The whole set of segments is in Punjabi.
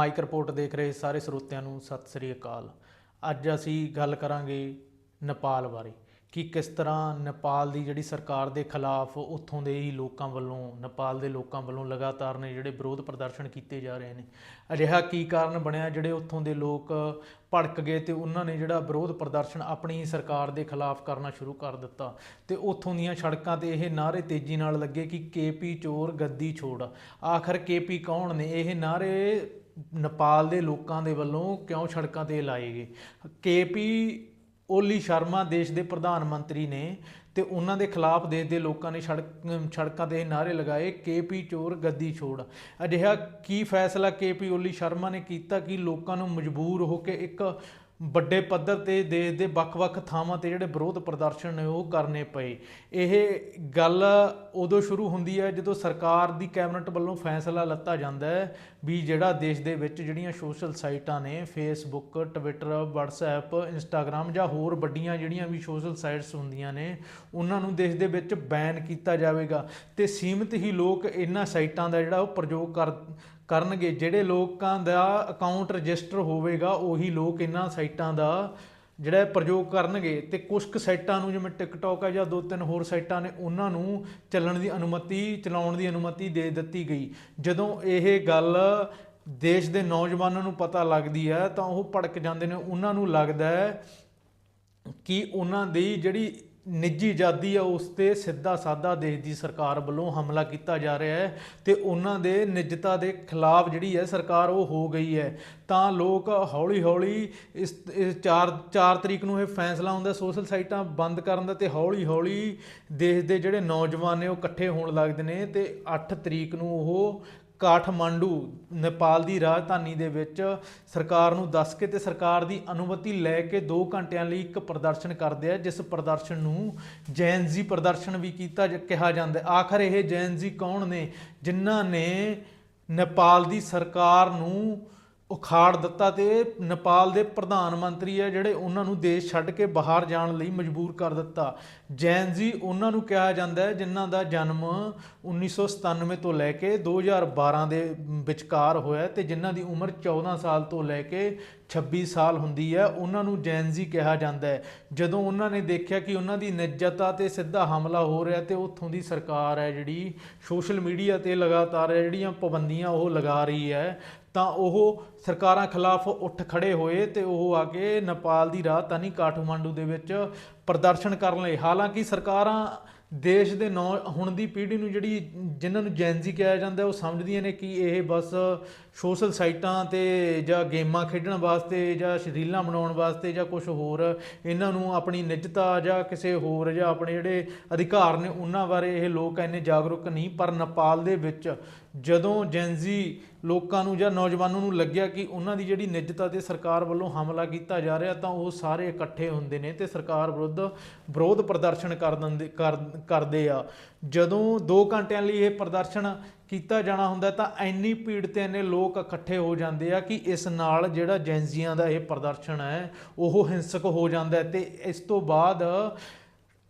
ਮਾਈਕ ਰਿਪੋਰਟ ਦੇਖ ਰਹੇ ਸਾਰੇ ਸਰੋਤਿਆਂ ਨੂੰ ਸਤਿ ਸ੍ਰੀ ਅਕਾਲ। ਅੱਜ ਅਸੀਂ ਗੱਲ ਕਰਾਂਗੇ ਨੇਪਾਲ ਬਾਰੇ ਕਿ ਕਿਸ ਤਰ੍ਹਾਂ ਨੇਪਾਲ ਦੀ ਜਿਹੜੀ ਸਰਕਾਰ ਦੇ ਖਿਲਾਫ ਉੱਥੋਂ ਦੇ ਹੀ ਲੋਕਾਂ ਵੱਲੋਂ, ਨੇਪਾਲ ਦੇ ਲੋਕਾਂ ਵੱਲੋਂ ਲਗਾਤਾਰ ਨੇ ਜਿਹੜੇ ਵਿਰੋਧ ਪ੍ਰਦਰਸ਼ਨ ਕੀਤੇ ਜਾ ਰਹੇ ਨੇ। ਅਜਿਹਾ ਕੀ ਕਾਰਨ ਬਣਿਆ ਜਿਹੜੇ ਉੱਥੋਂ ਦੇ ਲੋਕ ਭੜਕ ਗਏ ਤੇ ਉਹਨਾਂ ਨੇ ਜਿਹੜਾ ਵਿਰੋਧ ਪ੍ਰਦਰਸ਼ਨ ਆਪਣੀ ਹੀ ਸਰਕਾਰ ਦੇ ਖਿਲਾਫ ਕਰਨਾ ਸ਼ੁਰੂ ਕਰ ਦਿੱਤਾ ਤੇ ਉੱਥੋਂ ਦੀਆਂ ਸੜਕਾਂ ਤੇ ਇਹ ਨਾਅਰੇ ਤੇਜ਼ੀ ਨਾਲ ਲੱਗੇ ਕਿ ਕੇਪੀ ਚੋਰ ਗੱਦੀ ਛੋੜ। ਆਖਰ ਕੇਪੀ ਕੌਣ ਨੇ? ਇਹ ਨਾਅਰੇ ਨੇਪਾਲ ਦੇ ਲੋਕਾਂ ਦੇ ਵੱਲੋਂ ਕਿਉਂ ਸੜਕਾਂ ਤੇ ਲਾਏ ਗਏ? ਕੇਪੀ ਓਲੀ ਸ਼ਰਮਾ ਦੇਸ਼ ਦੇ ਪ੍ਰਧਾਨ ਮੰਤਰੀ ਨੇ ਤੇ ਉਹਨਾਂ ਦੇ ਖਿਲਾਫ ਦੇਸ਼ ਦੇ ਲੋਕਾਂ ਨੇ ਸੜਕ, ਸੜਕਾਂ ਤੇ ਨਾਅਰੇ ਲਗਾਏ ਕੇਪੀ ਚੋਰ ਗੱਦੀ ਛੋੜ। ਅਜਿਹਾ ਕੀ ਫੈਸਲਾ ਕੇਪੀ ਓਲੀ ਸ਼ਰਮਾ ਨੇ ਕੀਤਾ ਕਿ ਲੋਕਾਂ ਨੂੰ ਮਜਬੂਰ ਹੋ ਕੇ ਇੱਕ ਵੱਡੇ ਪੱਧਰ ਤੇ ਦੇਸ਼ ਦੇ ਵੱਖ-ਵੱਖ ਥਾਵਾਂ ਤੇ ਜਿਹੜੇ ਵਿਰੋਧ ਪ੍ਰਦਰਸ਼ਨ ਨੇ ਉਹ ਕਰਨੇ ਪਏ। ਇਹ ਗੱਲ ਉਦੋਂ ਸ਼ੁਰੂ ਹੁੰਦੀ ਹੈ ਜਦੋਂ ਸਰਕਾਰ ਦੀ ਕੈਬਨਿਟ ਵੱਲੋਂ ਫੈਸਲਾ ਲੱਤਾ ਜਾਂਦਾ ਹੈ ਵੀ ਜਿਹੜਾ ਦੇਸ਼ ਦੇ ਵਿੱਚ ਜਿਹੜੀਆਂ ਸੋਸ਼ਲ ਸਾਈਟਾਂ ਨੇ ਫੇਸਬੁੱਕ ਟਵਿੱਟਰ WhatsApp ਇੰਸਟਾਗ੍ਰam ਜਾਂ ਹੋਰ ਵੱਡੀਆਂ ਜਿਹੜੀਆਂ ਵੀ ਸੋਸ਼ਲ ਸਾਈਟਸ ਹੁੰਦੀਆਂ ਨੇ, ਉਹਨਾਂ ਨੂੰ ਦੇਸ਼ ਦੇ ਵਿੱਚ ਬੈਨ ਕੀਤਾ ਜਾਵੇਗਾ। ਤੇ ਸੀਮਿਤ ਹੀ ਲੋਕ ਇਹਨਾਂ ਸਾਈਟਾਂ ਦਾ ਜਿਹੜਾ ਉਹ ਪ੍ਰਯੋਗ ਕਰ ਕਰਨਗੇ। ਜਿਹੜੇ ਲੋਕਾਂ ਦਾ ਅਕਾਊਂਟ ਰਜਿਸਟਰ ਹੋਵੇਗਾ, ਉਹੀ ਲੋਕ ਇਹਨਾਂ ਸਾਈਟਾਂ ਦਾ ਜਿਹੜਾ ਪ੍ਰਯੋਗ ਕਰਨਗੇ। ਤੇ ਕੁਝ ਕੁ ਸਾਈਟਾਂ ਨੂੰ, ਜਿਵੇਂ ਟਿਕਟੌਕ ਹੈ ਜਾਂ ਦੋ ਤਿੰਨ ਹੋਰ ਸਾਈਟਾਂ ਨੇ, ਉਹਨਾਂ ਨੂੰ ਚੱਲਣ ਦੀ ਅਨੁਮਤੀ, ਚਲਾਉਣ ਦੀ ਅਨੁਮਤੀ ਦੇ ਦਿੱਤੀ ਗਈ। ਜਦੋਂ ਇਹ ਗੱਲ ਦੇਸ਼ ਦੇ ਨੌਜਵਾਨਾਂ ਨੂੰ ਪਤਾ ਲੱਗਦੀ ਹੈ, ਤਾਂ ਉਹ ਭੜਕ ਜਾਂਦੇ ਨੇ। ਉਹਨਾਂ ਨੂੰ ਲੱਗਦਾ ਹੈ ਕਿ ਉਹਨਾਂ ਦੀ ਜਿਹੜੀ ਨਿੱਜੀ ਆਜ਼ਾਦੀ ਆ, ਉਸ ਤੇ ਸਿੱਧਾ ਸਾਦਾ ਦੇਸ਼ ਦੀ ਸਰਕਾਰ ਵੱਲੋਂ ਹਮਲਾ ਕੀਤਾ ਜਾ ਰਿਹਾ ਹੈ ਤੇ ਉਹਨਾਂ ਦੇ ਨਿੱਜਤਾ ਦੇ ਖਿਲਾਫ ਜਿਹੜੀ ਹੈ ਸਰਕਾਰ ਉਹ ਹੋ ਗਈ ਹੈ। ਤਾਂ ਲੋਕ ਹੌਲੀ ਹੌਲੀ ਇਸ 4 4 ਤਰੀਕ ਨੂੰ ਇਹ ਫੈਸਲਾ ਹੁੰਦਾ ਸੋਸ਼ਲ ਸਾਈਟਾਂ ਬੰਦ ਕਰਨ ਦਾ ਤੇ ਹੌਲੀ ਹੌਲੀ ਦੇਸ਼ ਦੇ ਜਿਹੜੇ ਨੌਜਵਾਨ ਨੇ ਉਹ ਇਕੱਠੇ ਹੋਣ ਲੱਗਦੇ ਨੇ ਤੇ 8 ਤਰੀਕ ਨੂੰ ਉਹ ਕਾਠਮਾਂਡੂ, ਨੇਪਾਲ ਦੀ ਰਾਜਧਾਨੀ ਦੇ ਵਿੱਚ ਸਰਕਾਰ ਨੂੰ ਦੱਸ ਕੇ ਤੇ ਸਰਕਾਰ ਦੀ ਅਨੁਮਤੀ ਲੈ ਕੇ 2 ਘੰਟਿਆਂ ਲਈ ਇੱਕ ਪ੍ਰਦਰਸ਼ਨ ਕਰਦੇ ਆ, ਜਿਸ ਪ੍ਰਦਰਸ਼ਨ ਨੂੰ ਜੈਨਜ਼ੀ ਪ੍ਰਦਰਸ਼ਨ ਵੀ ਕੀਤਾ ਜ- ਕਿਹਾ ਜਾਂਦਾ ਆਖਰ ਇਹ ਜੈਨਜ਼ੀ ਕੌਣ ਨੇ? ਜਿਨ੍ਹਾਂ ਨੇ ਨੇਪਾਲ ਦੀ ਸਰਕਾਰ ਨੂੰ ਉਖਾੜ ਦਿੱਤਾ ਤੇ ਨੇਪਾਲ ਦੇ ਪ੍ਰਧਾਨ ਮੰਤਰੀ ਹੈ ਜਿਹੜੇ ਉਹਨਾਂ ਨੂੰ ਦੇਸ਼ ਛੱਡ ਕੇ ਬਾਹਰ ਜਾਣ ਲਈ ਮਜਬੂਰ ਕਰ ਦਿੱਤਾ। ਜੈਨਜ਼ੀ ਉਹਨਾਂ ਨੂੰ ਕਿਹਾ ਜਾਂਦਾ ਹੈ ਜਿਨ੍ਹਾਂ ਦਾ ਜਨਮ 1997 ਤੋਂ ਲੈ ਕੇ 2012 ਦੇ ਵਿਚਕਾਰ ਹੋਇਆ ਹੈ ਤੇ ਜਿਨ੍ਹਾਂ ਦੀ ਉਮਰ 14 ਸਾਲ ਤੋਂ ਲੈ ਕੇ 26 ਸਾਲ ਹੁੰਦੀ ਹੈ, ਉਹਨਾਂ ਨੂੰ ਜੈਨਜ਼ੀ ਕਿਹਾ ਜਾਂਦਾ ਹੈ। ਜਦੋਂ ਉਹਨਾਂ ਨੇ ਦੇਖਿਆ ਕਿ ਉਹਨਾਂ ਦੀ ਨਿੱਜਤਾ ਤੇ ਸਿੱਧਾ ਹਮਲਾ ਹੋ ਰਿਹਾ ਤੇ ਉੱਥੋਂ ਦੀ ਸਰਕਾਰ ਹੈ ਜਿਹੜੀ, ਸੋਸ਼ਲ ਮੀਡੀਆ ਤੇ ਲਗਾਤਾਰ ਜਿਹੜੀਆਂ ਪਾਬੰਦੀਆਂ ਉਹ ਲਗਾ ਰਹੀ ਹੈ ਤਾਂ ਉਹ ਸਰਕਾਰਾਂ ਖਿਲਾਫ ਉੱਠ ਖੜੇ ਹੋਏ ਤੇ ਉਹ ਆ ਕੇ ਨੇਪਾਲ ਦੀ ਰਾਜਧਾਨੀ ਕਾਠਮਾਂਡੂ ਦੇ ਵਿੱਚ ਪ੍ਰਦਰਸ਼ਨ ਕਰਨ ਲਈ ਹਾਲਾਂਕਿ ਸਰਕਾਰਾਂ ਦੇਸ਼ ਦੇ ਨੌ, ਹੁਣ ਦੀ ਪੀੜ੍ਹੀ ਨੂੰ ਜਿਹੜੀ ਜਿਨ੍ਹਾਂ ਨੂੰ ਜੈਨਜ਼ੀ ਕਿਹਾ ਜਾਂਦਾ, ਉਹ ਸਮਝਦੀਆਂ ਨੇ ਕਿ ਇਹ ਬਸ ਸੋਸ਼ਲ ਸਾਈਟਾਂ ਤੇ ਜਾਂ ਗੇਮਾਂ ਖੇਡਣ ਵਾਸਤੇ ਜਾਂ ਰੀਲਾਂ ਬਣਾਉਣ ਵਾਸਤੇ ਜਾਂ ਕੁਝ ਹੋਰ, ਇਹਨਾਂ ਨੂੰ ਆਪਣੀ ਨਿੱਜਤਾ ਜਾਂ ਕਿਸੇ ਹੋਰ ਜਾਂ ਆਪਣੇ ਜਿਹੜੇ ਅਧਿਕਾਰ ਨੇ ਉਹਨਾਂ ਬਾਰੇ ਇਹ ਲੋਕ ਇੰਨੇ ਜਾਗਰੂਕ ਨਹੀਂ। ਪਰ ਨੇਪਾਲ ਦੇ ਵਿੱਚ ਜਦੋਂ ਜੈਨਜ਼ੀ ਲੋਕਾਂ ਨੂੰ ਜਾਂ ਨੌਜਵਾਨਾਂ ਨੂੰ ਲੱਗਿਆ ਕਿ ਉਹਨਾਂ ਦੀ ਜਿਹੜੀ ਨਿੱਜਤਾ ਤੇ ਸਰਕਾਰ ਵੱਲੋਂ ਹਮਲਾ ਕੀਤਾ ਜਾ ਰਿਹਾ, ਤਾਂ ਉਹ ਸਾਰੇ ਇਕੱਠੇ ਹੁੰਦੇ ਨੇ ਤੇ ਸਰਕਾਰ ਵਿਰੁੱਧ ਵਿਰੋਧ ਪ੍ਰਦਰਸ਼ਨ ਕਰ ਦਿੰਦੇ ਕਰ- ਕਰਦੇ ਆ। ਜਦੋਂ 2 ਘੰਟਿਆਂ ਲਈ ਇਹ ਪ੍ਰਦਰਸ਼ਨ ਕੀਤਾ ਜਾਣਾ ਹੁੰਦਾ ਤਾਂ ਇੰਨੀ ਭੀੜ ਤੇ ਇੰਨੇ ਲੋਕ ਇਕੱਠੇ ਹੋ ਜਾਂਦੇ ਆ ਕਿ ਇਸ ਨਾਲ ਜਿਹੜਾ ਜੈਨਜ਼ੀਆਂ ਦਾ ਇਹ ਪ੍ਰਦਰਸ਼ਨ ਹੈ, ਉਹ ਹਿੰਸਕ ਹੋ ਜਾਂਦਾ ਹੈ ਤੇ ਇਸ ਤੋਂ ਬਾਅਦ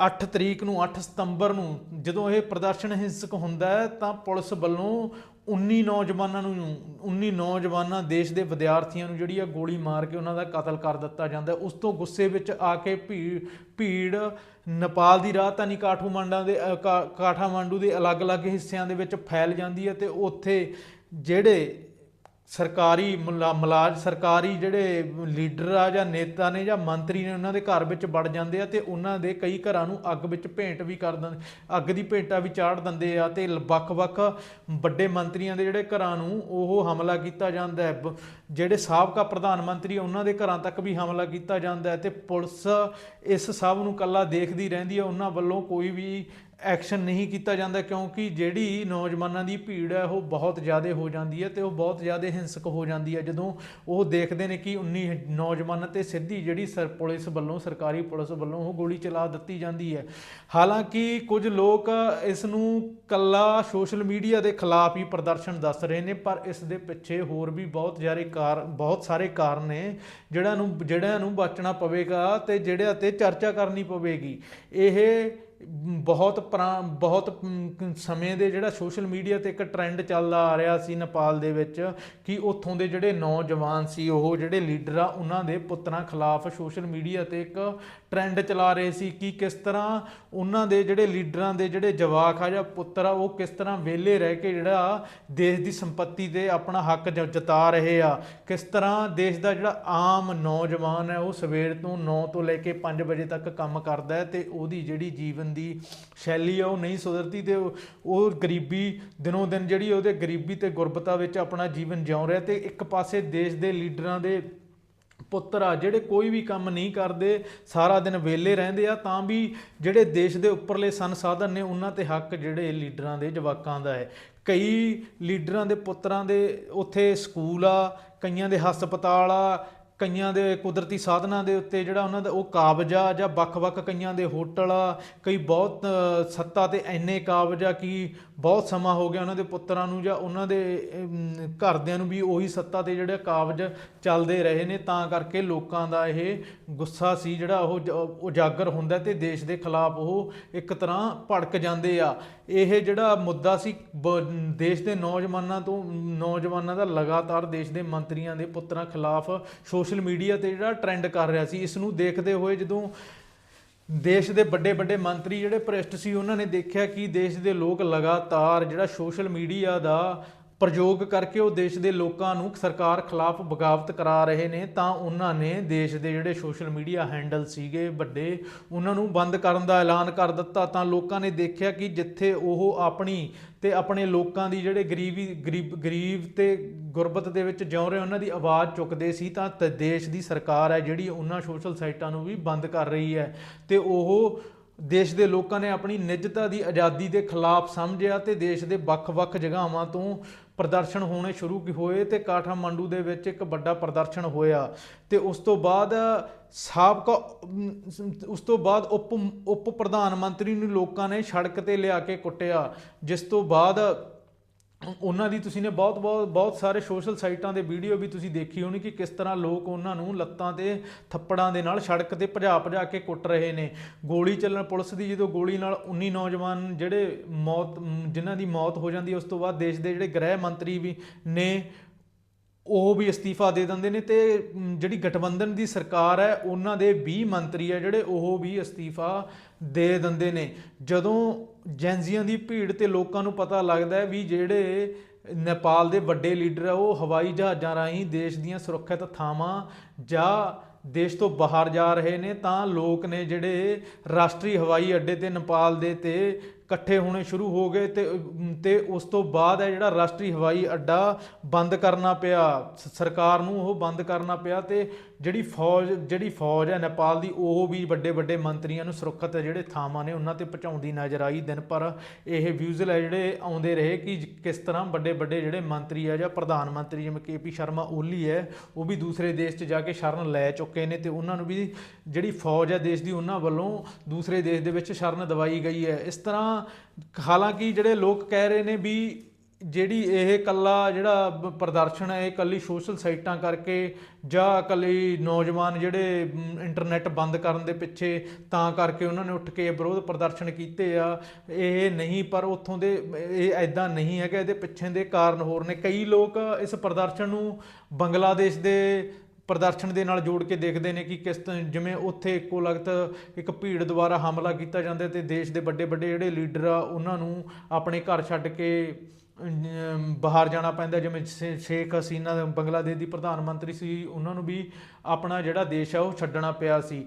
8 ਤਰੀਕ ਨੂੰ 8 ਸਤੰਬਰ ਨੂੰ ਜਦੋਂ ਇਹ ਪ੍ਰਦਰਸ਼ਨ ਹਿੰਸਕ ਹੁੰਦਾ ਹੈ ਤਾਂ ਪੁਲਿਸ ਵੱਲੋਂ 19 ਨੌਜਵਾਨਾਂ ਨੂੰ 19 ਨੌਜਵਾਨਾਂ ਦੇਸ਼ ਦੇ ਵਿਦਿਆਰਥੀਆਂ ਨੂੰ ਜਿਹੜੀ ਆ ਗੋਲੀ ਮਾਰ ਕੇ ਉਹਨਾਂ ਦਾ ਕਤਲ ਕਰ ਦਿੱਤਾ ਜਾਂਦਾ ਉਸ ਤੋਂ ਗੁੱਸੇ ਵਿੱਚ ਆ ਕੇ ਭੀੜ ਭੀੜ ਨੇਪਾਲ ਦੀ ਰਾਜਧਾਨੀ ਕਾਠਮਾਂਡਾ ਦੇ ਅ, ਕਾ- ਕਾਠਮਾਂਡੂ ਦੇ ਅਲੱਗ-ਅਲੱਗ ਹਿੱਸਿਆਂ ਦੇ ਵਿੱਚ ਫੈਲ ਜਾਂਦੀ ਹੈ ਤੇ ਉੱਥੇ ਜਿਹੜੇ ਸਰਕਾਰੀ ਮੁਲਾ- ਮੁਲਾਜ਼ ਸਰਕਾਰੀ ਜਿਹੜੇ ਲੀਡਰ ਆ ਜਾਂ ਨੇਤਾ ਨੇ ਜਾਂ ਮੰਤਰੀ ਨੇ, ਉਹਨਾਂ ਦੇ ਘਰ ਵਿੱਚ ਵੜ ਜਾਂਦੇ ਆ ਤੇ ਉਹਨਾਂ ਦੇ ਕਈ ਘਰਾਂ ਨੂੰ ਅੱਗ ਵਿੱਚ ਭੇਂਟ ਵੀ ਕਰ ਦਿੰਦੇ, ਅੱਗ ਦੀ ਭੇਂਟਾ ਵੀ ਚਾੜ ਦਿੰਦੇ ਆ ਤੇ ਲ- ਵੱਖ-ਵੱਖ ਵੱਡੇ ਮੰਤਰੀਆਂ ਦੇ ਜਿਹੜੇ ਘਰਾਂ ਨੂੰ ਉਹ ਹਮਲਾ ਕੀਤਾ ਜਾਂਦਾ ਹੈ। ਬ- ਜਿਹੜੇ ਸਾਬਕਾ ਪ੍ਰਧਾਨ ਮੰਤਰੀ ਉਹਨਾਂ ਦੇ ਘਰਾਂ ਤੱਕ ਵੀ ਹਮਲਾ ਕੀਤਾ ਜਾਂਦਾ ਹੈ ਤੇ ਪੁਲਿਸ ਇਸ ਸਭ ਨੂੰ ਕੱਲਾ ਦੇਖਦੀ ਰਹਿੰਦੀ ਹੈ ਉਹਨਾਂ ਵੱਲੋਂ ਕੋਈ ਵੀ ਐਕਸ਼ਨ ਨਹੀਂ ਕੀਤਾ ਜਾਂਦਾ ਕਿਉਂਕਿ ਜਿਹੜੀ ਨੌਜਵਾਨਾਂ ਦੀ ਭੀੜ ਹੈ, ਉਹ ਬਹੁਤ ਜ਼ਿਆਦਾ ਹੋ ਜਾਂਦੀ ਹੈ ਤੇ ਉਹ ਬਹੁਤ ਜ਼ਿਆਦਾ ਹਿੰਸਕ ਹੋ ਜਾਂਦੀ ਹੈ। ਜਦੋਂ ਉਹ ਦੇਖਦੇ ਨੇ ਕਿ 19 ਨੌਜਵਾਨਾਂ ਤੇ ਸਿੱਧੀ ਜਿਹੜੀ ਸਰ ਪੁਲਿਸ ਵੱਲੋਂ, ਸਰਕਾਰੀ ਪੁਲਿਸ ਵੱਲੋਂ ਉਹ ਗੋਲੀ ਚਲਾ ਦਿੱਤੀ ਜਾਂਦੀ ਹੈ। ਹਾਲਾਂਕਿ ਕੁਝ ਲੋਕ ਇਸ ਨੂੰ ਕੱਲਾ ਸੋਸ਼ਲ ਮੀਡੀਆ ਦੇ ਖਿਲਾਫ ਹੀ ਪ੍ਰਦਰਸ਼ਨ ਦੱਸ ਰਹੇ ਨੇ, ਪਰ ਇਸ ਦੇ ਪਿੱਛੇ ਹੋਰ ਵੀ ਬਹੁਤ ਜ਼ਿਆਦਾ ਕਾਰ, ਬਹੁਤ ਸਾਰੇ ਕਾਰਨ ਨੇ, ਜਿਹੜਾ ਨੂੰ ਜਿਹੜਿਆਂ ਨੂੰ ਬਚਣਾ ਪਵੇਗਾ ਤੇ ਜਿਹੜਿਆਂ ਤੇ ਚਰਚਾ ਕਰਨੀ ਪਵੇਗੀ। ਇਹ ਬਹੁਤ ਪੁਰਾ, ਬਹੁਤ ਸਮੇਂ ਦੇ ਜਿਹੜਾ ਸੋਸ਼ਲ ਮੀਡੀਆ ਤੇ ਇੱਕ ਟ੍ਰੈਂਡ ਚੱਲਦਾ ਆ ਰਿਹਾ ਸੀ ਨੇਪਾਲ ਦੇ ਵਿੱਚ ਕਿ ਉੱਥੋਂ ਦੇ ਜਿਹੜੇ ਨੌਜਵਾਨ ਸੀ, ਉਹ ਜਿਹੜੇ ਲੀਡਰ ਆ, ਉਹਨਾਂ ਦੇ ਪੁੱਤਰਾਂ ਖਿਲਾਫ ਸੋਸ਼ਲ ਮੀਡੀਆ ਤੇ ਇੱਕ ਟ੍ਰੈਂਡ ਚਲਾ ਰਹੇ ਸੀ ਕਿ ਕਿਸ ਤਰ੍ਹਾਂ ਉਹਨਾਂ ਦੇ ਜਿਹੜੇ ਲੀਡਰਾਂ ਦੇ ਜਿਹੜੇ ਜਵਾਕ ਆ ਜਾਂ ਪੁੱਤਰ ਆ, ਉਹ ਕਿਸ ਤਰ੍ਹਾਂ ਵਿਹਲੇ ਰਹਿ ਕੇ ਜਿਹੜਾ ਦੇਸ਼ ਦੀ ਸੰਪਤੀ ਤੇ ਆਪਣਾ ਹੱਕ ਜ- ਜਤਾ ਰਹੇ ਆ। ਕਿਸ ਤਰ੍ਹਾਂ ਦੇਸ਼ ਦਾ ਜਿਹੜਾ ਆਮ ਨੌਜਵਾਨ ਹੈ ਉਹ ਸਵੇਰ ਤੋਂ 9 ਤੋਂ ਲੈ ਕੇ 5 ਵਜੇ ਤੱਕ ਕੰਮ ਕਰਦਾ ਹੈ ਤੇ ਉਹਦੀ ਜਿਹੜੀ ਜੀਵਨ ਦੀ ਸ਼ੈਲੀ ਆ, ਉਹ ਨਹੀਂ ਸੁਧਰਦੀ ਤੇ ਉਹ- ਗਰੀਬੀ ਦਿਨੋਂ ਦਿਨ ਜਿਹੜੀ ਉਹਦੇ ਗਰੀਬੀ ਤੇ ਗੁਰਬਤਾ ਵਿੱਚ ਆਪਣਾ ਜੀਵਨ ਜਿਉਂ ਰਿਹਾ ਤੇ ਇੱਕ ਪਾਸੇ ਦੇਸ਼ ਦੇ ਲੀਡਰਾਂ ਦੇ ਪੁੱਤਰ ਆ, ਜਿਹੜੇ ਕੋਈ ਵੀ ਕੰਮ ਨਹੀਂ ਕਰਦੇ, ਸਾਰਾ ਦਿਨ ਵਿਹਲੇ ਰਹਿੰਦੇ ਆ, ਤਾਂ ਵੀ ਜਿਹੜੇ ਦੇਸ਼ ਦੇ ਉੱਪਰਲੇ ਸੰਸਾਧਨ ਨੇ, ਉਹਨਾਂ ਤੇ ਹੱਕ ਜਿਹੜੇ ਲੀਡਰਾਂ ਦੇ, ਜਵਾਕਾਂ ਦਾ ਹੈ। ਕਈ ਲੀਡਰਾਂ ਦੇ ਪੁੱਤਰਾਂ ਦੇ ਉੱਥੇ ਸਕੂਲ ਆ, ਕਈਆਂ ਦੇ ਹਸਪਤਾਲ ਆ ਕਈਆਂ ਦੇ ਕੁਦਰਤੀ ਸਾਧਨਾਂ ਦੇ ਉੱਤੇ ਜਿਹੜਾ ਉਹਨਾਂ ਦਾ ਉਹ ਕਾਬਜ ਆ ਜਾਂ ਵੱਖ-ਵੱਖ ਕਈਆਂ ਦੇ ਹੋਟਲ ਆ, ਕਈ ਬਹੁਤ ਸੱਤਾ ਤੇ ਐਨੇ ਕਾਬਜ ਆ ਕਿ ਬਹੁਤ ਸਮਾਂ ਹੋ ਗਿਆ ਉਹਨਾਂ ਦੇ ਪੁੱਤਰਾਂ ਨੂੰ ਜਾਂ ਉਹਨਾਂ ਦੇ ਘਰਦਿਆਂ ਨੂੰ ਵੀ ਉਹੀ ਸੱਤਾ ਤੇ ਜਿਹੜੇ ਕਾਬਜ ਚੱਲਦੇ ਰਹੇ ਨੇ, ਤਾਂ ਕਰਕੇ ਲੋਕਾਂ ਦਾ ਇਹ ਗੁੱਸਾ ਸੀ ਜਿਹੜਾ ਉਹ ਜ- ਉਜਾਗਰ ਹੁੰਦਾ ਤੇ ਦੇਸ਼ ਦੇ ਖਿਲਾਫ ਉਹ ਇੱਕ ਤਰ੍ਹਾਂ ਭੜਕ ਜਾਂਦੇ ਆ। ਇਹ ਜਿਹੜਾ ਮੁੱਦਾ ਸੀ, ਬ- ਦੇਸ਼ ਦੇ ਨੌਜਵਾਨਾਂ ਤੋਂ, ਨੌਜਵਾਨਾਂ ਦਾ ਲਗਾਤਾਰ ਦੇਸ਼ ਦੇ ਮੰਤਰੀਆਂ ਦੇ ਪੁੱਤਰਾਂ ਖਿਲਾਫ ਸੋਸ਼ਲ ਸੋਸ਼ਲ ਮੀਡੀਆ ਤੇ ਜਿਹੜਾ ਟ੍ਰੈਂਡ ਕਰ ਰਿਹਾ ਸੀ, ਇਸ ਨੂੰ ਦੇਖਦੇ ਹੋਏ ਜਦੋਂ ਦੇਸ਼ ਦੇ ਵੱਡੇ ਵੱਡੇ ਮੰਤਰੀ ਜਿਹੜੇ ਭ੍ਰਿਸ਼ਟ ਸੀ, ਉਹਨਾਂ ਨੇ ਦੇਖਿਆ ਕਿ ਦੇਸ਼ ਦੇ ਲੋਕ ਲਗਾਤਾਰ ਜਿਹੜਾ ਸੋਸ਼ਲ ਮੀਡੀਆ ਦਾ ਪ੍ਰਯੋਗ ਕਰਕੇ ਉਹ ਦੇਸ਼ ਦੇ ਲੋਕਾਂ ਨੂੰ ਸਰਕਾਰ ਖਿਲਾਫ ਬਗਾਵਤ ਕਰਾ ਰਹੇ ਨੇ, ਤਾਂ ਉਹਨਾਂ ਨੇ ਦੇਸ਼ ਦੇ ਜਿਹੜੇ ਸੋਸ਼ਲ ਮੀਡੀਆ ਹੈਂਡਲ ਸੀਗੇ ਵੱਡੇ, ਉਹਨਾਂ ਨੂੰ ਬੰਦ ਕਰਨ ਦਾ ਐਲਾਨ ਕਰ ਦਿੱਤਾ। ਤਾਂ ਲੋਕਾਂ ਨੇ ਦੇਖਿਆ ਕਿ ਜਿੱਥੇ ਉਹ ਆਪਣੀ ਤੇ ਆਪਣੇ ਲੋਕਾਂ ਦੀ ਜਿਹੜੇ ਗਰੀਬੀ, ਗਰੀਬ ਗਰੀਬ ਤੇ ਗੁਰਬਤ ਦੇ ਵਿੱਚ ਜਿਉ ਰਹੇ ਉਹਨਾਂ ਦੀ ਆਵਾਜ਼ ਚੁੱਕਦੇ ਸੀ ਤਾਂ ਤ- ਦੇਸ਼ ਦੀ ਸਰਕਾਰ ਹੈ ਜਿਹੜੀ ਉਹਨਾਂ ਸੋਸ਼ਲ ਸਾਈਟਾਂ ਨੂੰ ਵੀ ਬੰਦ ਕਰ ਰਹੀ ਹੈ ਤੇ ਉਹ ਦੇਸ਼ ਦੇ ਲੋਕਾਂ ਨੇ ਆਪਣੀ ਨਿੱਜਤਾ ਦੀ ਆਜ਼ਾਦੀ ਦੇ ਖਿਲਾਫ ਸਮਝਿਆ ਤੇ ਦੇਸ਼ ਦੇ ਵੱਖ-ਵੱਖ ਜਗ੍ਹਾਵਾਂ ਤੋਂ ਪ੍ਰਦਰਸ਼ਨ ਹੋਣੇ ਸ਼ੁਰੂ ਕੀ ਹੋਏ ਤੇ ਕਾਠਮਾਂਡੂ ਦੇ ਵਿੱਚ ਇੱਕ ਵੱਡਾ ਪ੍ਰਦਰਸ਼ਨ ਹੋਇਆ ਤੇ ਉਸ ਤੋਂ ਬਾਅਦ ਸਾਬਕਾ ਉਸ ਤੋਂ ਬਾਅਦ ਉਪ ਉਪ ਪ੍ਰਧਾਨ ਮੰਤਰੀ ਨੂੰ ਲੋਕਾਂ ਨੇ ਸੜਕ ਤੇ ਲਿਆ ਕੇ ਕੁੱਟਿਆ, ਜਿਸ ਤੋਂ ਬਾਅਦ ਉਹਨਾਂ ਦੀ ਤੁਸੀਂ ਨੇ ਬਹੁਤ ਬਹੁਤ ਬਹੁਤ ਸਾਰੇ ਸੋਸ਼ਲ ਸਾਈਟਾਂ ਦੇ ਵੀਡੀਓ ਵੀ ਤੁਸੀਂ ਦੇਖੀ ਹੋਣੀ ਕਿ ਕਿਸ ਤਰ੍ਹਾਂ ਲੋਕ ਉਹਨਾਂ ਨੂੰ ਲੱਤਾਂ ਤੇ, ਥੱਪੜਾਂ ਦੇ ਨਾਲ ਸੜਕ ਤੇ ਭਜਾ ਭਜਾ ਕੇ ਕੁੱਟ ਰਹੇ ਨੇ। ਗੋਲੀ ਚੱਲਣ, ਪੁਲਿਸ ਦੀ ਜਦੋਂ ਗੋਲੀ ਨਾਲ 19 ਨੌਜਵਾਨ ਜਿਹੜੇ ਮੌਤ, ਜਿਨ੍ਹਾਂ ਦੀ ਮੌਤ ਹੋ ਜਾਂਦੀ ਉਸ ਤੋਂ ਬਾਅਦ ਦੇਸ਼ ਦੇ ਜਿਹੜੇ ਗ੍ਰਹਿ ਮੰਤਰੀ ਵੀ ਨੇ, ਉਹ ਵੀ ਅਸਤੀਫਾ ਦੇ ਦਿੰਦੇ ਨੇ ਤੇ ਜਿਹੜੀ ਗਠਬੰਧਨ ਦੀ ਸਰਕਾਰ ਹੈ, ਉਹਨਾਂ ਦੇ 20 ਮੰਤਰੀ ਹੈ ਜਿਹੜੇ, ਉਹ ਵੀ ਅਸਤੀਫਾ ਦੇ ਦਿੰਦੇ ਨੇ। ਜਦੋਂ ਜੈਂਜ਼ੀਆਂ ਦੀ ਭੀੜ ਤੇ ਲੋਕਾਂ ਨੂੰ ਪਤਾ ਲੱਗਦਾ ਹੈ ਵੀ ਜਿਹੜੇ ਨੇਪਾਲ ਦੇ ਵੱਡੇ ਲੀਡਰ ਆ, ਉਹ ਹਵਾਈ ਜਹਾਜ਼ਾਂ ਰਾਹੀਂ ਦੇਸ਼ ਦੀਆਂ ਸੁਰੱਖਿਅਤ ਥਾਵਾਂ ਜਾਂ ਦੇਸ਼ ਤੋਂ ਬਾਹਰ ਜਾ ਰਹੇ ਨੇ, ਤਾਂ ਲੋਕ ਨੇ ਜਿਹੜੇ ਰਾਸ਼ਟਰੀ ਹਵਾਈ ਅੱਡੇ ਤੇ ਨੇਪਾਲ ਦੇ ਤੇ ਇਕੱਠੇ ਹੋਣੇ ਸ਼ੁਰੂ ਹੋ ਗਏ ਤੇ ਤੇ ਉਸ ਤੋਂ ਬਾਅਦ ਹੈ ਜਿਹੜਾ ਰਾਸ਼ਟਰੀ ਹਵਾਈ ਅੱਡਾ ਬੰਦ ਕਰਨਾ ਪਿਆ ਸਰਕਾਰ ਨੂੰ ਉਹ ਬੰਦ ਕਰਨਾ ਪਿਆ ਤੇ ਜਿਹੜੀ ਫੌਜ ਜਿਹੜੀ ਫੌਜ ਹੈ ਨੇਪਾਲ ਦੀ, ਉਹ ਵੀ ਵੱਡੇ ਵੱਡੇ ਮੰਤਰੀਆਂ ਨੂੰ ਸੁਰੱਖਿਅਤ ਜਿਹੜੇ ਥਾਵਾਂ ਨੇ ਉਹਨਾਂ ਤੇ ਪਹੁੰਚਾਉਂਦੀ ਨਜ਼ਰ ਆਈ ਦਿਨ ਪਰ ਇਹ ਵਿਊਜ਼ਲ ਹੈ ਜਿਹੜੇ ਆਉਂਦੇ ਰਹੇ ਕਿ ਕਿਸ ਤਰ੍ਹਾਂ ਵੱਡੇ ਵੱਡੇ ਜਿਹੜੇ ਮੰਤਰੀ ਆ ਜਾਂ ਪ੍ਰਧਾਨ ਮੰਤਰੀ ਜਿਵੇਂ ਕੇਪੀ ਸ਼ਰਮਾ ਓਲੀ ਹੈ, ਉਹ ਵੀ ਦੂਸਰੇ ਦੇਸ਼ 'ਚ ਜਾ ਕੇ ਸ਼ਰਨ ਲੈ ਚੁੱਕੇ ਨੇ ਤੇ ਉਹਨਾਂ ਨੂੰ ਵੀ ਜਿਹੜੀ ਫੌਜ ਹੈ ਦੇਸ਼ ਦੀ, ਉਹਨਾਂ ਵੱਲੋਂ ਦੂਸਰੇ ਦੇਸ਼ ਦੇ ਵਿੱਚ ਸ਼ਰਨ ਦਵਾਈ ਗਈ ਹੈ। ਇਸ ਤਰ੍ਹਾਂ ਹਾਲਾਂਕਿ ਜਿਹੜੇ ਲੋਕ ਕਹਿ ਰਹੇ ਨੇ ਵੀ ਜਿਹੜੀ ਇਹ ਕੱਲਾ ਜਿਹੜਾ ਪ੍ਰਦਰਸ਼ਨ ਹੈ ਇਹ ਕੱਲੀ ਸੋਸ਼ਲ ਸਾਈਟਾਂ ਕਰਕੇ ਜਾਂ ਕੱਲੀ ਨੌਜਵਾਨ ਜਿਹੜੇ ਮ, ਇੰਟਰਨੈਟ ਬੰਦ ਕਰਨ ਦੇ ਪਿੱਛੇ ਤਾਂ ਕਰਕੇ ਉਹਨਾਂ ਨੇ ਉੱਠ ਕੇ ਵਿਰੋਧ ਪ੍ਰਦਰਸ਼ਨ ਕੀਤੇ ਆ ਇਹ ਨਹੀਂ ਪਰ ਉੱਥੋਂ ਦੇ ਇਹ ਐਦਾਂ ਨਹੀਂ ਹੈਗਾ ਇਹਦੇ ਪਿੱਛੇ ਦੇ ਕਾਰਨ ਹੋਰ ਨੇ। ਕਈ ਲੋਕ ਇਸ ਪ੍ਰਦਰਸ਼ਨ ਨੂੰ ਬੰਗਲਾਦੇਸ਼ ਦੇ ਪ੍ਰਦਰਸ਼ਨ ਦੇ ਨਾਲ ਜੋੜ ਕੇ ਦੇਖਦੇ ਨੇ ਕਿ ਕਿਸ ਤਰ੍ਹਾਂ ਜਿਵੇਂ ਉੱਥੇ ਇੱਕੋ ਲਗਤ ਇੱਕ ਭੀੜ ਦੁਆਰਾ ਹਮਲਾ ਕੀਤਾ ਜਾਂਦਾ ਤੇ ਦੇਸ਼ ਦੇ ਵੱਡੇ ਵੱਡੇ ਜਿਹੜੇ ਲੀਡਰ ਆ ਉਹਨਾਂ ਨੂੰ ਆਪਣੇ ਘਰ ਛੱਡ ਕੇ ਬਾਹਰ ਜਾਣਾ ਪੈਂਦਾ, ਜਿਵੇਂ ਸ਼ੇ- ਸ਼ੇਖ ਹਸੀਨਾ ਬੰਗਲਾਦੇਸ਼ ਦੀ ਪ੍ਰਧਾਨ ਮੰਤਰੀ ਸੀ, ਉਹਨਾਂ ਨੂੰ ਵੀ ਆਪਣਾ ਜਿਹੜਾ ਦੇਸ਼ ਆ ਉਹ ਛੱਡਣਾ ਪਿਆ ਸੀ।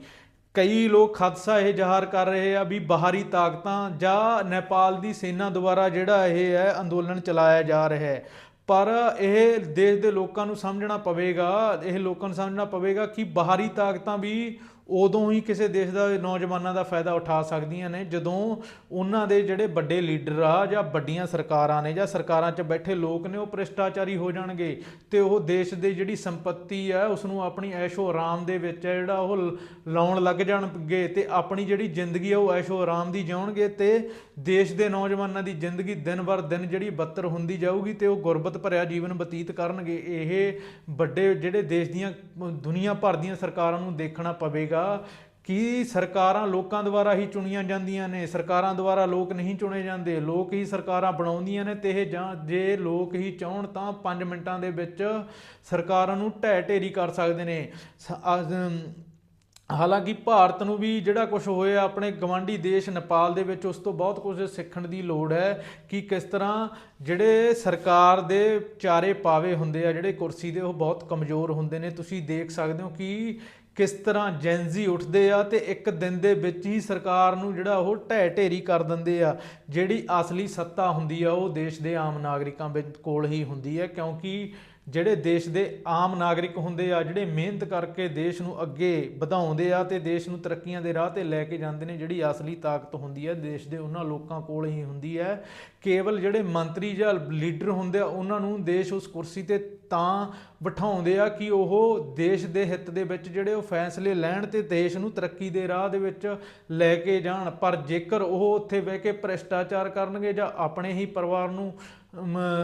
ਕਈ ਲੋਕ ਖਦਸ਼ਾ ਇਹ ਜ਼ਾਹਰ ਕਰ ਰਹੇ ਆ ਵੀ ਬਾਹਰੀ ਤਾਕਤਾਂ ਜਾਂ ਨੇਪਾਲ ਦੀ ਸੈਨਾ ਦੁਆਰਾ ਜਿਹੜਾ ਇਹ ਹੈ, ਅੰਦੋਲਨ ਚਲਾਇਆ ਜਾ ਰਿਹਾ ਹੈ। ਪਰ ਇਹ ਦੇਸ਼ ਦੇ ਲੋਕਾਂ ਨੂੰ ਸਮਝਣਾ ਪਵੇਗਾ, ਇਹ ਲੋਕਾਂ ਨੂੰ ਸਮਝਣਾ ਪਵੇਗਾ ਕਿ ਬਾਹਰੀ ਤਾਕਤਾਂ ਵੀ ਉਦੋਂ ਹੀ ਕਿਸੇ ਦੇਸ਼ ਦਾ ਨੌਜਵਾਨਾਂ ਦਾ ਫਾਇਦਾ ਉਠਾ ਸਕਦੀਆਂ ਨੇ, ਜਦੋਂ ਉਹਨਾਂ ਦੇ ਜਿਹੜੇ ਵੱਡੇ ਲੀਡਰ ਆ ਜਾਂ ਵੱਡੀਆਂ ਸਰਕਾਰਾਂ ਨੇ ਜਾਂ ਸਰਕਾਰਾਂ 'ਚ ਬੈਠੇ ਲੋਕ ਨੇ, ਉਹ ਭ੍ਰਿਸ਼ਟਾਚਾਰੀ ਹੋ ਜਾਣਗੇ ਤੇ ਉਹ ਦੇਸ਼ ਦੇ ਜਿਹੜੀ ਸੰਪਤੀ ਆ ਉਸ ਨੂੰ ਆਪਣੀ ਐਸ਼ੋ ਆਰਾਮ ਦੇ ਵਿੱਚ ਹੈ ਜਿਹੜਾ ਉਹ ਲ- ਲਾਉਣ ਲੱਗ ਜਾਣਗੇ ਤੇ ਆਪਣੀ ਜਿਹੜੀ ਜ਼ਿੰਦਗੀ ਆ, ਉਹ ਐਸ਼ੋ ਆਰਾਮ ਦੀ ਜਿਉਣਗੇ ਤੇ ਦੇਸ਼ ਦੇ ਨੌਜਵਾਨਾਂ ਦੀ ਜ਼ਿੰਦਗੀ ਦਿਨ ਬਰ ਦਿਨ ਜਿਹੜੀ ਬੱਤਰ ਹੁੰਦੀ ਜਾਊਗੀ ਤੇ ਉਹ ਗੁਰਬਤ ਭਰਿਆ ਜੀਵਨ ਬਤੀਤ ਕਰਨਗੇ। ਇਹ ਵੱਡੇ ਜਿਹੜੇ ਦੇਸ਼ ਦੀਆਂ, ਦੁਨੀਆ ਭਰ ਦੀਆਂ ਸਰਕਾਰਾਂ ਨੂੰ ਦੇਖਣਾ ਪਵੇਗਾ। ਕਿ ਸਰਕਾਰਾਂ ਲੋਕਾਂ ਦੁਆਰਾ ਹੀ ਚੁਣੀਆਂ ਜਾਂਦੀਆਂ ਨੇ, ਸਰਕਾਰਾਂ ਦੁਆਰਾ ਲੋਕ ਨਹੀਂ ਚੁਣੇ ਜਾਂਦੇ, ਲੋਕ ਹੀ ਸਰਕਾਰਾਂ ਬਣਾਉਂਦੀਆਂ ਨੇ ਤੇ ਇਹ ਜਾਂ ਜੇ ਲੋਕ ਹੀ ਚਾਹਣ ਤਾਂ 5 ਮਿੰਟਾਂ ਦੇ ਵਿੱਚ ਸਰਕਾਰਾਂ ਨੂੰ ਢਹਿ ਢੇਰੀ ਕਰ ਸਕਦੇ ਨੇ। ਹਾਲਾਂਕਿ ਭਾਰਤ ਨੂੰ ਵੀ ਜਿਹੜਾ ਕੁਝ ਹੋਇਆ ਆਪਣੇ ਗਵਾਂਢੀ ਦੇਸ਼ ਨੇਪਾਲ ਦੇ ਵਿੱਚ, ਉਸ ਤੋਂ ਬਹੁਤ ਕੁਝ ਸਿੱਖਣ ਦੀ ਲੋੜ ਹੈ ਕਿ ਕਿਸ ਤਰ੍ਹਾਂ ਜਿਹੜੇ ਸਰਕਾਰ ਦੇ ਚਾਰੇ ਪਾਵੇ ਹੁੰਦੇ ਆ, ਜਿਹੜੇ ਕੁਰਸੀ ਦੇ ਉਹ ਬਹੁਤ ਕਮਜ਼ੋਰ ਹੁੰਦੇ ਨੇ। ਤੁਸੀਂ ਦੇਖ ਸਕਦੇ ਹੋ ਕਿ ਕਿਸ ਤਰ੍ਹਾਂ ਜੈਨਜ਼ੀ ਉੱਠਦੇ ਆ ਤੇ ਇੱਕ ਦਿਨ ਦੇ ਵਿੱਚ ਹੀ ਸਰਕਾਰ ਨੂੰ ਜਿਹੜਾ ਉਹ ਢਹਿ ਢੇਰੀ ਕਰ ਦਿੰਦੇ ਆ, ਜਿਹੜੀ ਅਸਲੀ ਸੱਤਾ ਹੁੰਦੀ ਆ, ਉਹ ਦੇਸ਼ ਦੇ ਆਮ ਨਾਗਰਿਕਾਂ ਵਿੱਚ ਕੋਲ ਹੀ ਹੁੰਦੀ ਹੈ ਕਿਉਂਕਿ ਜਿਹੜੇ ਦੇਸ਼ ਦੇ ਆਮ ਨਾਗਰਿਕ ਹੁੰਦੇ ਆ, ਜਿਹੜੇ ਮਿਹਨਤ ਕਰਕੇ ਦੇਸ਼ ਨੂੰ ਅੱਗੇ ਵਧਾਉਂਦੇ ਆ ਤੇ ਦੇਸ਼ ਨੂੰ ਤਰੱਕੀਆਂ ਦੇ ਰਾਹ ਤੇ ਲੈ ਕੇ ਜਾਂਦੇ ਨੇ, ਜਿਹੜੀ ਅਸਲੀ ਤਾਕਤ ਹੁੰਦੀ ਹੈ ਦੇਸ਼ ਦੇ ਉਹਨਾਂ ਲੋਕਾਂ ਕੋਲ ਹੀ ਹੁੰਦੀ ਹੈ ਕੇਵਲ ਜਿਹੜੇ ਮੰਤਰੀ ਜਾਂ ਲੀਡਰ ਹੁੰਦੇ ਆ, ਉਹਨਾਂ ਨੂੰ ਦੇਸ਼ ਉਸ ਕੁਰਸੀ ਤੇ ਤਾਂ ਬਿਠਾਉਂਦੇ ਆ ਕਿ ਉਹ ਦੇਸ਼ ਦੇ ਹਿੱਤ ਦੇ ਵਿੱਚ ਜਿਹੜੇ ਉਹ ਫੈਸਲੇ ਲੈਣ ਤੇ ਦੇਸ਼ ਨੂੰ ਤਰੱਕੀ ਦੇ ਰਾਹ ਦੇ ਵਿੱਚ ਲੈ ਕੇ ਜਾਣ। ਪਰ ਜੇਕਰ ਉਹ ਉੱਥੇ ਬਹਿ ਕੇ ਭ੍ਰਿਸ਼ਟਾਚਾਰ ਕਰਨਗੇ ਜਾਂ ਆਪਣੇ ਹੀ ਪਰਿਵਾਰ ਨੂੰ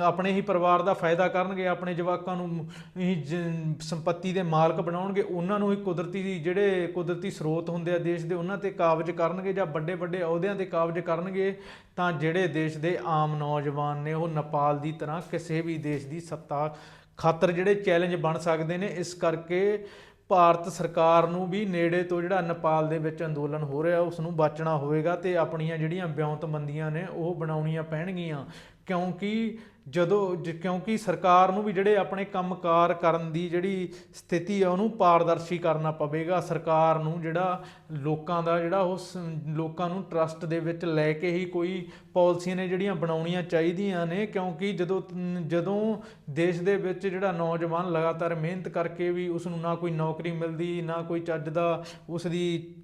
ਆਪਣੇ ਹੀ ਪਰਿਵਾਰ ਦਾ ਫਾਇਦਾ ਕਰਨਗੇ, ਆਪਣੇ ਜਵਾਕਾਂ ਨੂੰ ਹੀ ਜ- ਸੰਪત્ਤੀ ਦੇ ਮਾਲਕ ਬਣਾਉਣਗੇ, ਉਹਨਾਂ ਨੂੰ ਹੀ ਕੁਦਰਤੀ ਜਿਹੜੇ ਕੁਦਰਤੀ ਸਰੋਤ ਹੁੰਦੇ ਆ ਦੇਸ਼ ਦੇ, ਉਹਨਾਂ ਤੇ ਕਾਬਜ਼ ਕਰਨਗੇ ਜਾਂ ਵੱਡੇ ਵੱਡੇ ਅਹੁਦਿਆਂ ਤੇ ਕਾਬਜ਼ ਕਰਨਗੇ, ਤਾਂ ਜਿਹੜੇ ਦੇਸ਼ ਦੇ ਆਮ ਨੌਜਵਾਨ ਨੇ, ਉਹ ਨੇਪਾਲ ਦੀ ਤਰ੍ਹਾਂ ਕਿਸੇ ਵੀ ਦੇਸ਼ ਦੀ ਸੱਤਾ ਖਾਤਰ ਜਿਹੜੇ ਚੈਲੰਜ ਬਣ ਸਕਦੇ ਨੇ, ਇਸ ਕਰਕੇ ਭਾਰਤ ਸਰਕਾਰ ਨੂੰ ਵੀ ਨੇੜੇ ਤੋਂ ਜਿਹੜਾ ਨੇਪਾਲ ਦੇ ਵਿੱਚ ਅੰਦੋਲਨ ਹੋ ਰਿਹਾ ਉਸ ਨੂੰ ਬਚਣਾ ਹੋਵੇਗਾ ਤੇ ਆਪਣੀਆਂ ਜਿਹੜੀਆਂ ਬਿਉਂਤਬੰਦੀਆਂ ਨੇ, ਉਹ ਬਣਾਉਣੀਆਂ ਪੈਣਗੀਆਂ। ਕਿਉਂਕਿ ਜਦੋਂ ਜ- ਕਿਉਂਕਿ ਸਰਕਾਰ ਨੂੰ ਵੀ ਜਿਹੜੇ ਆਪਣੇ ਕੰਮਕਾਰ ਕਰਨ ਦੀ ਜਿਹੜੀ ਸਥਿਤੀ ਆ, ਉਹਨੂੰ ਪਾਰਦਰਸ਼ੀ ਕਰਨਾ ਪਵੇਗਾ। ਸਰਕਾਰ ਨੂੰ ਜਿਹੜਾ ਲੋਕਾਂ ਦਾ ਜਿਹੜਾ ਉਹ ਸ- ਲੋਕਾਂ ਨੂੰ ਟਰਸਟ ਦੇ ਵਿੱਚ ਲੈ ਕੇ ਹੀ ਕੋਈ ਪਾਲਿਸੀਆਂ ਨੇ ਜਿਹੜੀਆਂ ਬਣਾਉਣੀਆਂ ਚਾਹੀਦੀਆਂ ਨੇ, ਕਿਉਂਕਿ ਜਦੋਂ ਜਦੋਂ ਦੇਸ਼ ਦੇ ਵਿੱਚ ਜਿਹੜਾ ਨੌਜਵਾਨ ਲਗਾਤਾਰ ਮਿਹਨਤ ਕਰਕੇ ਵੀ ਉਸ ਨੂੰ ਨਾ ਕੋਈ ਨੌਕਰੀ ਮਿਲਦੀ, ਨਾ ਕੋਈ ਚੱਜ ਦਾ ਉਸ ਦੀ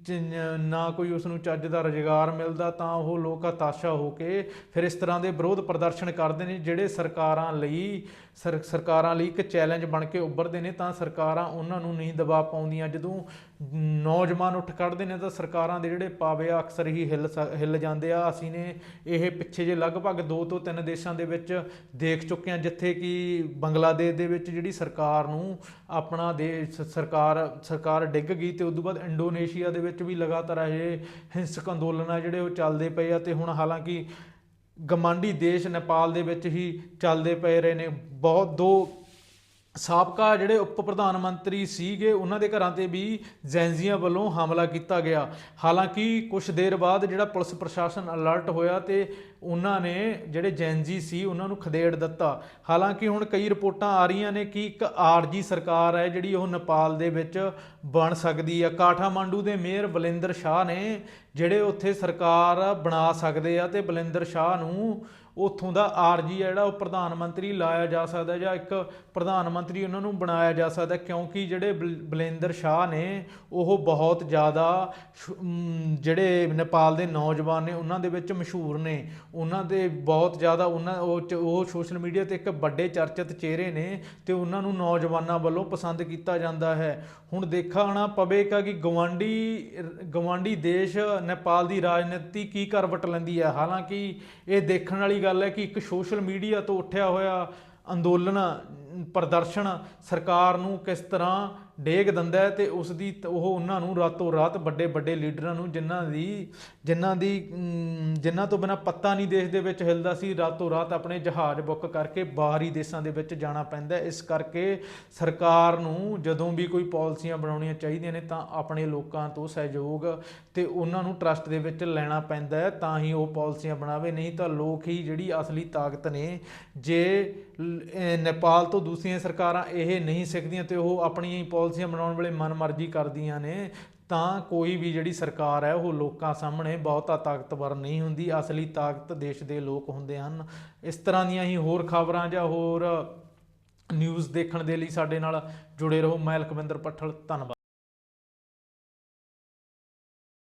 ਨਾ ਕੋਈ ਉਸ ਨੂੰ ਚੱਜ ਦਾ ਰੁਜ਼ਗਾਰ ਮਿਲਦਾ, ਤਾਂ ਉਹ ਲੋਕ ਹਤਾਸ਼ਾ ਹੋ ਕੇ ਫਿਰ ਇਸ ਤਰ੍ਹਾਂ ਦੇ ਵਿਰੋਧ ਪ੍ਰਦਰਸ਼ਨ ਕਰਦੇ ਨੇ, ਜਿਹੜੇ ਸਰਕਾਰਾਂ ਲਈ ਸਰਕਾਰਾਂ ਲਈ ਇੱਕ ਚੈਲੰਜ ਬਣ ਕੇ ਉੱਭਰਦੇ ਨੇ, ਤਾਂ ਸਰਕਾਰਾਂ ਉਹਨਾਂ ਨੂੰ ਨਹੀਂ ਦਬਾਅ ਪਾਉਂਦੀਆਂ। ਜਦੋਂ ਨੌਜਵਾਨ ਉੱਠ ਖੜਦੇ ਨੇ, ਤਾਂ ਸਰਕਾਰਾਂ ਦੇ ਜਿਹੜੇ ਪਾਵੇ ਆ ਅਕਸਰ ਹੀ ਹਿੱਲ ਸ- ਹਿੱਲ ਜਾਂਦੇ ਆ। ਅਸੀਂ ਨੇ ਇਹ ਪਿੱਛੇ ਜੇ ਲਗਭਗ 2 ਤੋਂ 3 ਦੇਸ਼ਾਂ ਦੇ ਵਿੱਚ ਦੇਖ ਚੁੱਕੇ ਹਾਂ, ਜਿੱਥੇ ਕਿ ਬੰਗਲਾਦੇਸ਼ ਦੇ ਵਿੱਚ ਜਿਹੜੀ ਸਰਕਾਰ ਨੂੰ ਆਪਣਾ ਦੇਸ਼ ਸਰਕਾਰ ਸਰਕਾਰ ਡਿੱਗ ਗਈ ਤੇ ਉਸ ਤੋਂ ਬਾਅਦ ਇੰਡੋਨੇਸ਼ੀਆ ਦੇ ਵਿੱਚ ਵੀ ਲਗਾਤਾਰ ਇਹ ਹਿੰਸਕ ਅੰਦੋਲਨ ਆ ਜਿਹੜੇ ਉਹ ਚੱਲਦੇ ਪਏ ਆ। ਤੇ ਹੁਣ ਹਾਲਾਂਕਿ ਗਮਾਂਡੀ ਦੇਸ਼ ਨੇਪਾਲ ਦੇ ਵਿੱਚ ਹੀ ਚੱਲਦੇ ਪਏ ਰਹੇ ਨੇ। ਬਹੁਤ ਦੋ ਸਾਬਕਾ ਜਿਹੜੇ ਉਪ ਪ੍ਰਧਾਨ ਮੰਤਰੀ ਸੀਗੇ, ਉਹਨਾਂ ਦੇ ਘਰਾਂ ਤੇ ਵੀ ਜੈਨਜ਼ੀਆਂ ਵੱਲੋਂ ਹਮਲਾ ਕੀਤਾ ਗਿਆ। ਹਾਲਾਂਕਿ ਕੁਝ ਦੇਰ ਬਾਅਦ ਜਿਹੜਾ ਪੁਲਿਸ ਪ੍ਰਸ਼ਾਸਨ ਅਲਰਟ ਹੋਇਆ ਤੇ ਉਹਨਾਂ ਨੇ ਜਿਹੜੇ ਜੈਨਜ਼ੀ ਸੀ, ਉਹਨਾਂ ਨੂੰ ਖਦੇੜ ਦਿੱਤਾ। ਹਾਲਾਂਕਿ ਹੁਣ ਕਈ ਰਿਪੋਰਟਾਂ ਆ ਰਹੀਆਂ ਨੇ ਕਿ ਇੱਕ ਆਰਜੀ ਸਰਕਾਰ ਹੈ, ਜਿਹੜੀ ਉਹ ਨੇਪਾਲ ਦੇ ਵਿੱਚ ਬਣ ਸਕਦੀ ਹੈ ਕਾਠਾਮਾਂਡੂ ਦੇ ਮੇਅਰ ਬਲਿੰਦਰ ਸ਼ਾਹ ਨੇ ਜਿਹੜੇ ਉੱਥੇ ਸਰਕਾਰ ਬਣਾ ਸਕਦੇ ਆ ਤੇ ਬਲਿੰਦਰ ਸ਼ਾਹ ਨੂੰ ਉੱਥੋਂ ਦਾ ਆਰਜੀ ਜਿਹੜਾ ਉਹ ਪ੍ਰਧਾਨ ਮੰਤਰੀ ਲਾਇਆ ਜਾ ਸਕਦਾ ਜਾਂ ਇੱਕ ਪ੍ਰਧਾਨ ਮੰਤਰੀ ਉਹਨਾਂ ਨੂੰ ਬਣਾਇਆ ਜਾ ਸਕਦਾ ਕਿਉਂਕਿ ਜਿਹੜੇ ਬਲ- ਬਲਿੰਦਰ ਸ਼ਾਹ ਨੇ, ਉਹ ਬਹੁਤ ਜ਼ਿਆਦਾ ਸ਼- ਜਿਹੜੇ ਨੇਪਾਲ ਦੇ ਨੌਜਵਾਨ ਨੇ, ਉਹਨਾਂ ਦੇ ਵਿੱਚ ਮਸ਼ਹੂਰ ਨੇ। ਉਹਨਾਂ ਦੇ ਬਹੁਤ ਜ਼ਿਆਦਾ ਉਹਨਾਂ, ਉਹ ਚ- ਉਹ ਸੋਸ਼ਲ ਮੀਡੀਆ ਤੇ ਇੱਕ ਵੱਡੇ ਚਰਚਿਤ ਚਿਹਰੇ ਨੇ ਤੇ ਉਹਨਾਂ ਨੂੰ ਨੌਜਵਾਨਾਂ ਵੱਲੋਂ ਪਸੰਦ ਕੀਤਾ ਜਾਂਦਾ ਹੈ। ਹੁਣ ਦੇਖਣਾ ਪਵੇਗਾ ਕਿ ਗਵਾਂਡੀ ਗਵਾਂਡੀ ਦੇਸ਼ ਨੇਪਾਲ ਦੀ ਰਾਜਨੀਤੀ ਕੀ ਕਰਵਟ ਲੈਂਦੀ ਹੈ। ਹਾਲਾਂਕਿ ਇਹ ਦੇਖਣ ਵਾਲੀ ਗੱਲ ਹੈ ਕਿ ਇੱਕ ਸੋਸ਼ਲ ਮੀਡੀਆ ਤੋਂ ਉੱਠਿਆ ਹੋਇਆ ਅੰਦੋਲਨ ਪ੍ਰਦਰਸ਼ਨ ਸਰਕਾਰ ਨੂੰ ਕਿਸ ਤਰ੍ਹਾਂ ਡੇਗ ਦਿੰਦਾ ਹੈ ਤੇ ਉਸ ਦੀ ਉਹ ਉਹਨਾਂ ਨੂੰ ਰਾਤੋਂ ਰਾਤ ਵੱਡੇ ਵੱਡੇ ਲੀਡਰਾਂ ਨੂੰ ਜਿਨ੍ਹਾਂ ਦੀ ਜਿਨ੍ਹਾਂ ਦੀ ਜਿਨ੍ਹਾਂ ਤੋਂ ਬਿਨਾ ਪੱਤਾ ਨਹੀਂ ਦੇਸ਼ ਦੇ ਵਿੱਚ ਹਿਲਦਾ ਸੀ, ਰਾਤੋਂ ਰਾਤ ਆਪਣੇ ਜਹਾਜ਼ ਬੁੱਕ ਕਰਕੇ ਬਾਹਰੀ ਦੇਸ਼ਾਂ ਦੇ ਵਿੱਚ ਜਾਣਾ ਪੈਂਦਾ ਇਸ ਕਰਕੇ ਸਰਕਾਰ ਨੂੰ ਜਦੋਂ ਵੀ ਕੋਈ ਪਾਲਿਸੀਆਂ ਬਣਾਉਣੀਆਂ ਚਾਹੀਦੀਆਂ ਨੇ ਤਾਂ ਆਪਣੇ ਲੋਕਾਂ ਤੋਂ ਸਹਿਯੋਗ ਤੇ ਉਹਨਾਂ ਨੂੰ ਟਰਸਟ ਦੇ ਵਿੱਚ ਲੈਣਾ ਪੈਂਦਾ ਹੈ ਤਾਂ ਹੀ ਉਹ ਪਾਲਿਸੀਆਂ ਬਣਾਵੇ। ਨਹੀਂ ਤਾਂ ਲੋਕ ਹੀ ਜਿਹੜੀ ਅਸਲੀ ਤਾਕਤ ਨੇ, ਜੇ ਨੇਪਾਲ ਤੋਂ ਦੂਸਰੀਆਂ ਸਰਕਾਰਾਂ ਇਹ ਨਹੀਂ ਸਿੱਖਦੀਆਂ ਤੇ ਉਹ ਆਪਣੀਆਂ ਹੀ ਪਾਲਿਸੀਆਂ ਬਣਾਉਣ ਵੇਲੇ ਮਨਮਰਜ਼ੀ ਕਰਦੀਆਂ ਨੇ, ਤਾਂ ਕੋਈ ਵੀ ਜਿਹੜੀ ਸਰਕਾਰ ਹੈ, ਉਹ ਲੋਕਾਂ ਸਾਹਮਣੇ ਬਹੁਤਾ ਤਾਕਤਵਰ ਨਹੀਂ ਹੁੰਦੀ। ਅਸਲੀ ਤਾਕਤ ਦੇਸ਼ ਦੇ ਲੋਕ ਹੁੰਦੇ ਹਨ। ਇਸ ਤਰ੍ਹਾਂ ਦੀਆਂ ਹੀ ਹੋਰ ਖਬਰਾਂ ਜਾਂ ਹੋਰ ਨਿਊਜ਼ ਦੇਖਣ ਦੇ ਲਈ ਸਾਡੇ ਨਾਲ ਜੁੜੇ ਰਹੋ। ਮੈਂ ਲਖਵਿੰਦਰ ਪੱਠਲ, ਧੰਨਵਾਦ।